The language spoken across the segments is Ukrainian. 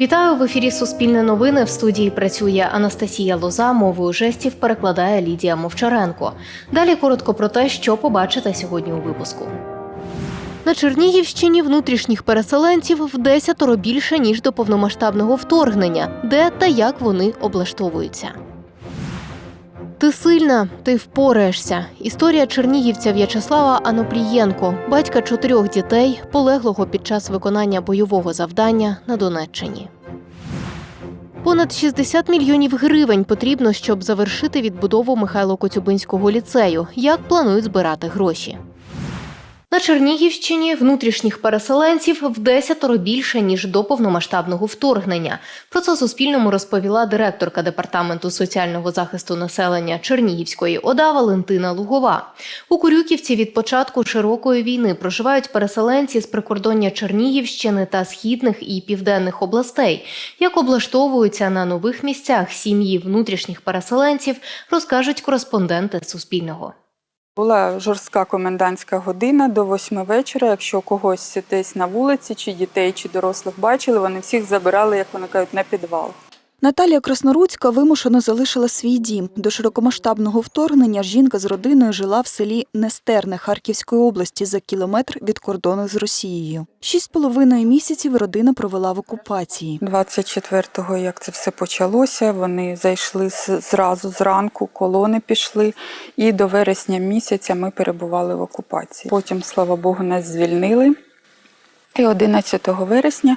Вітаю в ефірі Суспільне новини. В студії працює Анастасія Лоза. Мовою жестів перекладає Лідія Мовчаренко. Далі коротко про те, що побачите сьогодні у випуску. На Чернігівщині внутрішніх переселенців в десятеро більше ніж до повномасштабного вторгнення, де та як вони облаштовуються. Ти сильна, ти впораєшся. Історія чернігівця В'ячеслава Аноплієнко, батька чотирьох дітей, полеглого під час виконання бойового завдання на Донеччині. Понад 60 мільйонів гривень потрібно, щоб завершити відбудову Михайло Коцюбинського ліцею. Як планують збирати гроші? На Чернігівщині внутрішніх переселенців в десятеро більше ніж до повномасштабного вторгнення. Про це Суспільному розповіла директорка департаменту соціального захисту населення Чернігівської ОДА Валентина Лугова. У Курюківці від початку широкої війни проживають переселенці з прикордоння Чернігівщини та східних і південних областей. Як облаштовуються на нових місцях сім'ї внутрішніх переселенців, розкажуть кореспонденти Суспільного. Була жорстка комендантська година до восьми вечора. Якщо когось десь на вулиці, чи дітей, чи дорослих бачили, вони всіх забирали, як вони кажуть, на підвал. Наталія Краснорудська вимушено залишила свій дім. До широкомасштабного вторгнення жінка з родиною жила в селі Нестерне Харківської області за кілометр від кордону з Росією. Шість з половиною місяців родина провела в окупації. 24-го, як це все почалося, вони зайшли зразу зранку, колони пішли, і до вересня місяця ми перебували в окупації. Потім, слава Богу, нас звільнили. І 11 вересня,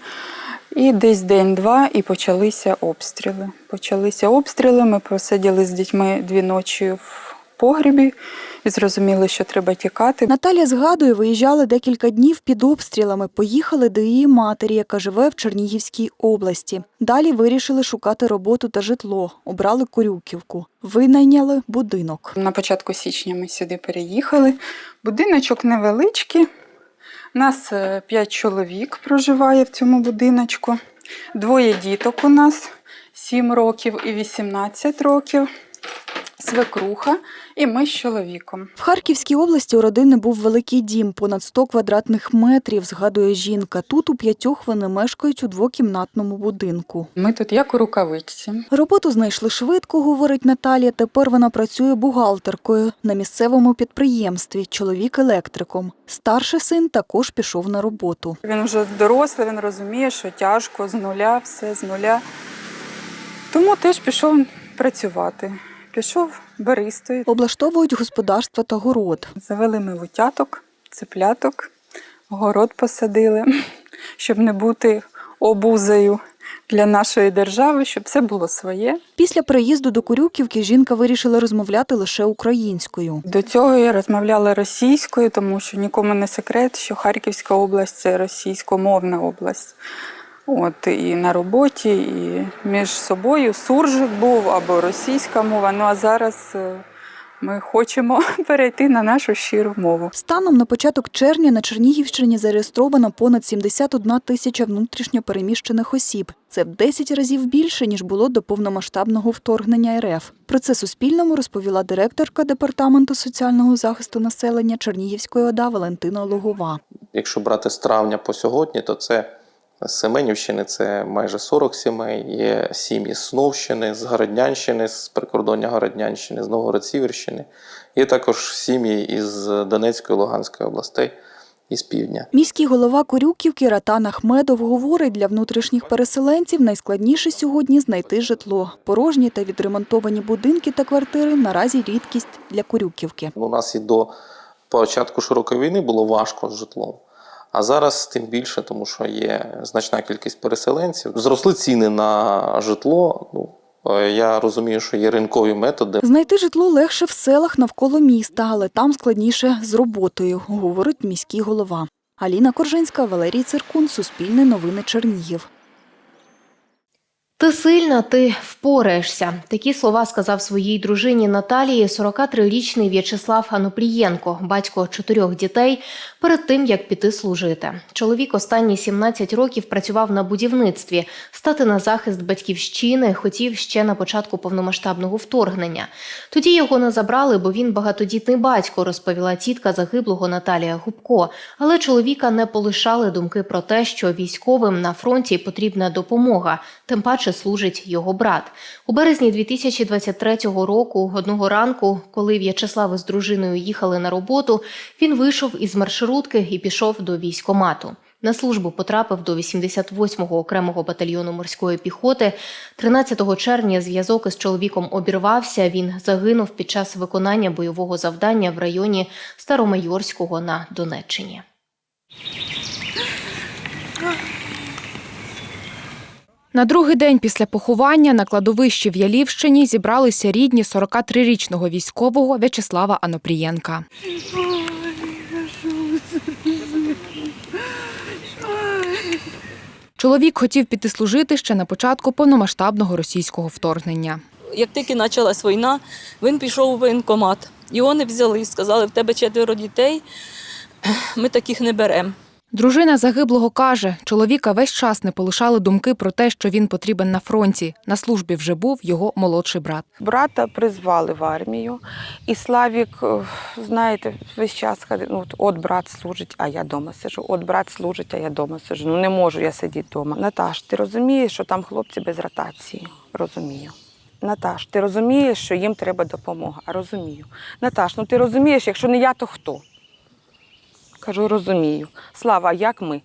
і десь день-два, і почалися обстріли. Почалися обстріли. Ми просиділи з дітьми дві ночі в погрібі і зрозуміли, що треба тікати. Наталя згадує, виїжджали декілька днів під обстрілами. Поїхали до її матері, яка живе в Чернігівській області. Далі вирішили шукати роботу та житло. Обрали Корюківку. Винайняли будинок. На початку січня ми сюди переїхали. Будиночок невеличкий. Нас е, п'ять чоловік проживає в цьому будиночку. Двоє діток у нас 7 років і 18 років. Свекруха і ми з чоловіком. В Харківській області у родини був великий дім, понад 100 квадратних метрів, згадує жінка. Тут у п'ятьох вони мешкають у двокімнатному будинку. Ми тут як у рукавичці. Роботу знайшли швидко, говорить Наталія. Тепер вона працює бухгалтеркою на місцевому підприємстві, чоловік електриком. Старший син також пішов на роботу. Він вже дорослий, він розуміє, що тяжко з нуля, все з нуля. Тому теж пішов працювати. Пішов баристою. Облаштовують господарство та город. Завели ми вутяток, цепляток, город посадили, щоб не бути обузою для нашої держави, щоб все було своє. Після приїзду до Курюківки жінка вирішила розмовляти лише українською. До цього я розмовляла російською, тому що нікому не секрет, що Харківська область це російськомовна область. От і на роботі, і між собою суржик був або російська мова. Ну а зараз е, ми хочемо перейти на нашу щиру мову. Станом на початок червня на Чернігівщині зареєстровано понад 71 тисяча внутрішньо переміщених осіб. Це в 10 разів більше, ніж було до повномасштабного вторгнення РФ. Про це Суспільному розповіла директорка департаменту соціального захисту населення Чернігівської ОДА Валентина Логова. Якщо брати з травня по сьогодні, то це з Семенівщини це майже 40 сімей, є сім'ї з Сновщини, з Городнянщини, з прикордоння Городнянщини, з Новгород-Сіверщини. Є також сім'ї із Донецької, Луганської областей і з півдня. Міський голова Корюківки Ратан Ахмедов говорить, для внутрішніх переселенців найскладніше сьогодні знайти житло. Порожні та відремонтовані будинки та квартири наразі рідкість для Корюківки. У нас і до початку широкої війни було важко з житлом. А зараз тим більше, тому що є значна кількість переселенців. Зросли ціни на житло. Ну, е, я розумію, що є ринкові методи. Знайти житло легше в селах навколо міста, але там складніше з роботою, говорить міський голова. Аліна Коржинська, Валерій Циркун, Суспільне новини Чернігів. Ти сильна, ти впораєшся. Такі слова сказав своїй дружині Наталії 43-річний В'ячеслав Анопрієнко, батько чотирьох дітей, перед тим як піти служити. Чоловік останні 17 років працював на будівництві. Стати на захист батьківщини хотів ще на початку повномасштабного вторгнення. Тоді його не забрали, бо він багатодітний батько, розповіла тітка загиблого Наталія Губко. Але чоловіка не полишали думки про те, що військовим на фронті потрібна допомога. Тим паче служить його брат. У березні 2023 року, одного ранку, коли В'ячеслав із дружиною їхали на роботу, він вийшов із маршрутки і пішов до військомату. На службу потрапив до 88-го окремого батальйону морської піхоти. 13 червня зв'язок із чоловіком обірвався. Він загинув під час виконання бойового завдання в районі Старомайорського на Донеччині. На другий день після поховання на кладовищі в Ялівщині зібралися рідні 43-річного військового В'ячеслава Анопрієнка. Чоловік хотів піти служити ще на початку повномасштабного російського вторгнення. Як тільки почалась війна, він пішов у воєнкомат. Його не взяли, сказали, в тебе четверо дітей, ми таких не беремо. Дружина загиблого каже, чоловіка весь час не полишали думки про те, що він потрібен на фронті. На службі вже був його молодший брат. Брата призвали в армію, і Славік, е, знаєте, весь час ходив, ну, от, брат служить, а я вдома сижу. От брат служить, а я вдома сижу. Ну не можу я сидіти вдома. Наташ, ти розумієш, що там хлопці без ротації? Розумію. Наташ, ти розумієш, що їм треба допомога? Розумію. Наташ, ну ти розумієш, якщо не я, то хто? Кажу, розумію. Слава, як ми?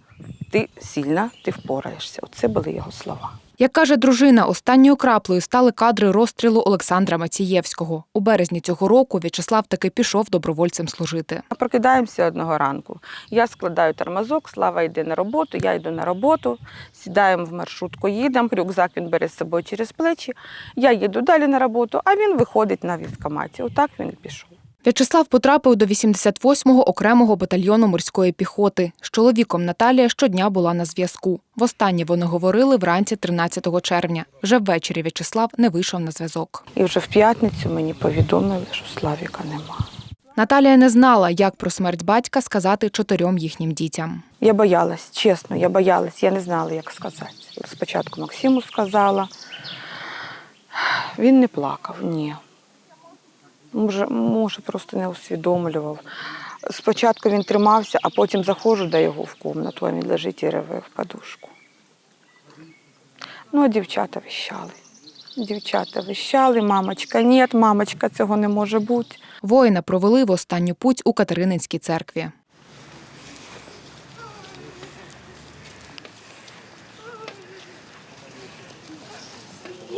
Ти сильна, ти впораєшся. Оце були його слова. Як каже дружина, останньою краплею стали кадри розстрілу Олександра Мацієвського. У березні цього року В'ячеслав таки пішов добровольцем служити. Прокидаємося одного ранку. Я складаю тормозок, Слава йде на роботу, я йду на роботу, сідаємо в маршрутку, їдемо, рюкзак він бере з собою через плечі. Я їду далі на роботу, а він виходить на військкоматі. Отак він і пішов. В'ячеслав потрапив до 88-го окремого батальйону морської піхоти. З чоловіком Наталія щодня була на зв'язку. Востаннє вони говорили вранці 13 червня. Вже ввечері В'ячеслав не вийшов на зв'язок. І вже в п'ятницю мені повідомили, що Славіка нема. Наталія не знала, як про смерть батька сказати чотирьом їхнім дітям. Я боялась, чесно, я боялась, я не знала, як сказати. Спочатку Максиму сказала. Він не плакав, ні. Може, може, просто не усвідомлював. Спочатку він тримався, а потім заходжу до його в кімнату, а він лежить і реве в подушку. Ну, а дівчата вищали. Дівчата вищали, мамочка, ні, мамочка, цього не може бути. Воїна провели в останню путь у Катерининській церкві.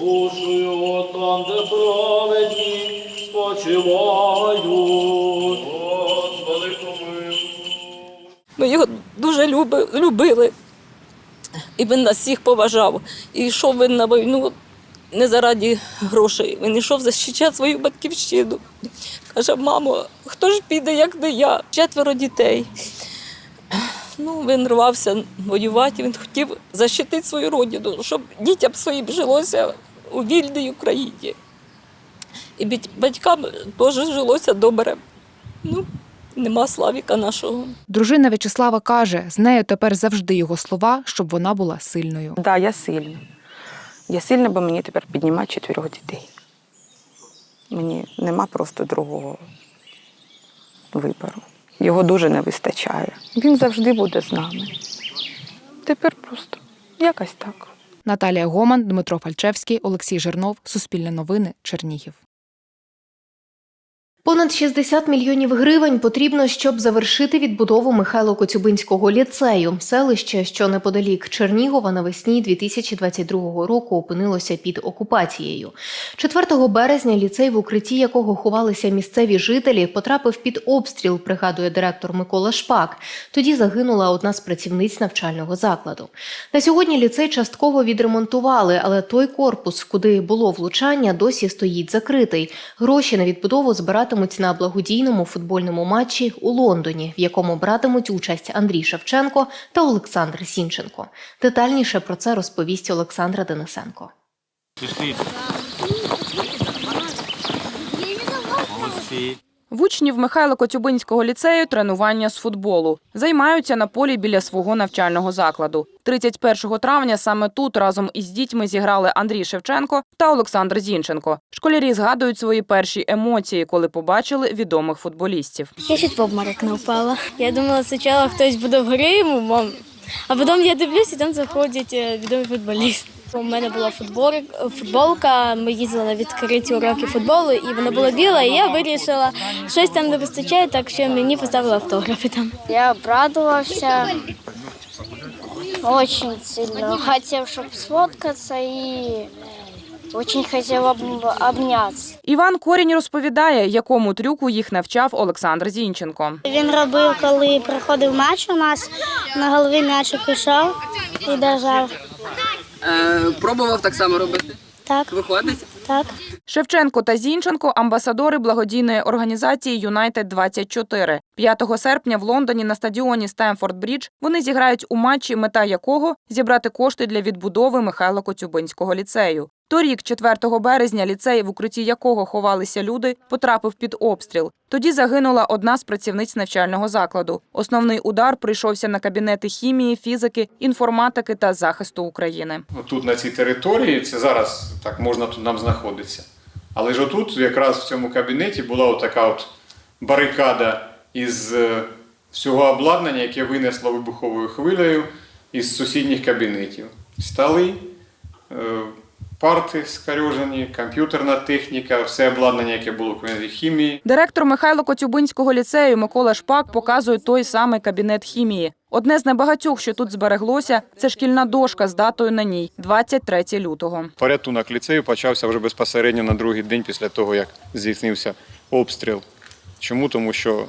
Душу його там, де праведні спочивають. Господи, помилуй. Ми його дуже люби, любили. І він нас всіх поважав. І йшов він на війну не заради грошей. Він йшов захищати свою батьківщину. Каже, мамо, хто ж піде, як не я? Четверо дітей. Ну, він рвався воювати, він хотів захистити свою родину, щоб дітям своїм жилося у вільній Україні. І батькам теж жилося добре. Ну, нема Славіка нашого. Дружина В'ячеслава каже, з нею тепер завжди його слова, щоб вона була сильною. Так, да, я сильна. Я сильна, бо мені тепер піднімати чотирьох дітей. Мені нема просто другого вибору. Його дуже не вистачає. Він завжди буде з нами. Тепер просто якось так. Наталія Гоман, Дмитро Фальчевський, Олексій Жирнов, Суспільне новини, Чернігів. Понад 60 мільйонів гривень потрібно, щоб завершити відбудову Михайло Коцюбинського ліцею. Селище, що неподалік Чернігова, навесні 2022 року опинилося під окупацією. 4 березня ліцей, в укритті якого ховалися місцеві жителі, потрапив під обстріл, пригадує директор Микола Шпак. Тоді загинула одна з працівниць навчального закладу. На сьогодні ліцей частково відремонтували, але той корпус, куди було влучання, досі стоїть закритий. Гроші на відбудову збиратимуть на благодійному футбольному матчі у Лондоні, в якому братимуть участь Андрій Шевченко та Олександр Сінченко. Детальніше про це розповість Олександра Денисенко. Пішли. Молодці. Учнів Михайло-Коцюбинського ліцею тренування з футболу. Займаються на полі біля свого навчального закладу. 31 травня саме тут разом із дітьми зіграли Андрій Шевченко та Олександр Зінченко. Школярі згадують свої перші емоції, коли побачили відомих футболістів. Я чуть в обморок не впала. Я думала, спочатку хтось буде в грі, йому, мам. А потім я дивлюся, і там заходять е, відомі футболісти. У мене була футбол- футболка, ми їздили на відкриті уроки футболу, і вона була біла, і я вирішила, щось там не вистачає, так що мені поставили автографи там. Я обрадувався дуже сильно. Хотів, щоб сфоткатися і дуже хотів обнятися. Іван Корінь розповідає, якому трюку їх навчав Олександр Зінченко. Він робив, коли приходив матч у нас, на голові м'ячик ішов і держав. Пробував так само робити. Так, Виходить? так. Шевченко та Зінченко – амбасадори благодійної організації «Юнайтед 24 5 серпня в Лондоні на стадіоні Стемфорд Брідж вони зіграють у матчі, мета якого – зібрати кошти для відбудови Михайло-Коцюбинського ліцею. Торік, 4 березня, ліцей, в укритті якого ховалися люди, потрапив під обстріл. Тоді загинула одна з працівниць навчального закладу. Основний удар прийшовся на кабінети хімії, фізики, інформатики та захисту України. Тут на цій території, це зараз так можна тут нам знаходитися. Але ж отут, якраз в цьому кабінеті, була отака от барикада із е, всього обладнання, яке винесло вибуховою хвилею із сусідніх кабінетів. Столи, е, парти скарюжені, комп'ютерна техніка, все обладнання, яке було в кабінеті хімії. Директор Михайло-Коцюбинського ліцею Микола Шпак показує той самий кабінет хімії. Одне з небагатьох, що тут збереглося, це шкільна дошка з датою на ній – 23 лютого. Порятунок ліцею почався вже безпосередньо на другий день після того, як здійснився обстріл. Чому? Тому що е,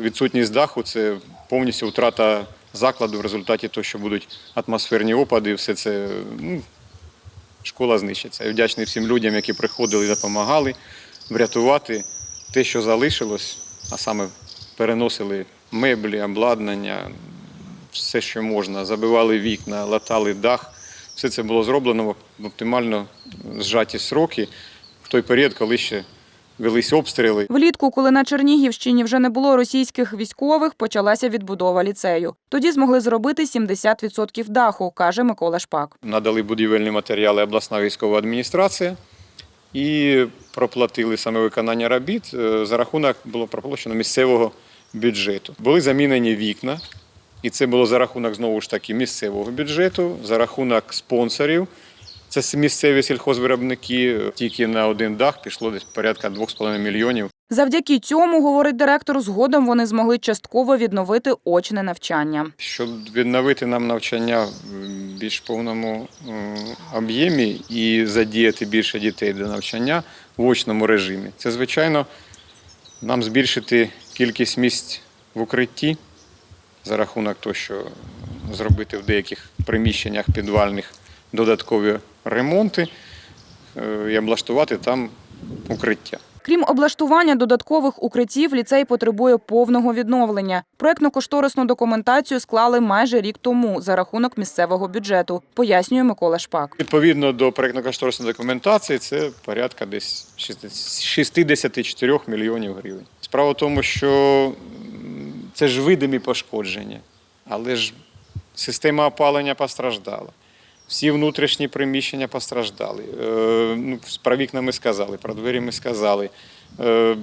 відсутність даху це повністю втрата закладу в результаті того, що будуть атмосферні опади, все це ну, школа знищиться. Я вдячний всім людям, які приходили і допомагали врятувати те, що залишилось, а саме переносили меблі, обладнання, все, що можна, забивали вікна, латали дах. Все це було зроблено в оптимально зжаті сроки в той період, коли ще велись обстріли. Влітку, коли на Чернігівщині вже не було російських військових, почалася відбудова ліцею. Тоді змогли зробити 70% даху, каже Микола Шпак. Надали будівельні матеріали обласна військова адміністрація і проплатили саме виконання робіт е, за рахунок було проплачено місцевого бюджету. Були замінені вікна, і це було за рахунок знову ж таки місцевого бюджету, за рахунок спонсорів. Це місцеві сільхозвиробники. Тільки на один дах пішло десь порядка 2,5 мільйонів. Завдяки цьому, говорить директор, згодом вони змогли частково відновити очне навчання. Щоб відновити нам навчання в більш повному об'ємі і задіяти більше дітей до навчання в очному режимі, це звичайно нам збільшити кількість місць в укритті за рахунок того, що зробити в деяких приміщеннях підвальних додаткові ремонти е, і облаштувати там укриття. Крім облаштування додаткових укриттів, ліцей потребує повного відновлення. Проектно-кошторисну документацію склали майже рік тому за рахунок місцевого бюджету, пояснює Микола Шпак. Відповідно до проєктно-кошторисної документації, це порядка десь 64 мільйонів гривень. Справа в тому, що це ж видимі пошкодження, але ж система опалення постраждала. Всі внутрішні приміщення постраждали. Е, ну, про вікна ми сказали, про двері ми сказали. Е,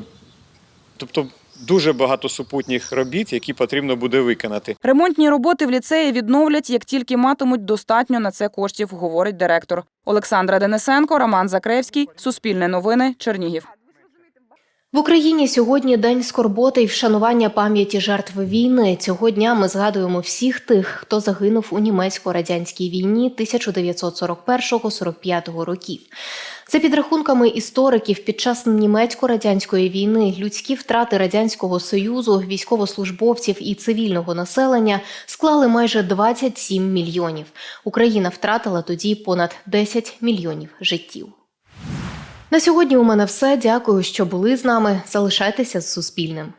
тобто дуже багато супутніх робіт, які потрібно буде виконати. Ремонтні роботи в ліцеї відновлять, як тільки матимуть достатньо на це коштів, говорить директор. Олександра Денисенко, Роман Закревський, Суспільне новини, Чернігів. В Україні сьогодні день скорботи і вшанування пам'яті жертв війни. Цього дня ми згадуємо всіх тих, хто загинув у німецько-радянській війні 1941-45 років. За підрахунками істориків, під час німецько-радянської війни людські втрати радянського союзу, військовослужбовців і цивільного населення склали майже 27 мільйонів. Україна втратила тоді понад 10 мільйонів життів. На сьогодні у мене все. Дякую, що були з нами. Залишайтеся з Суспільним.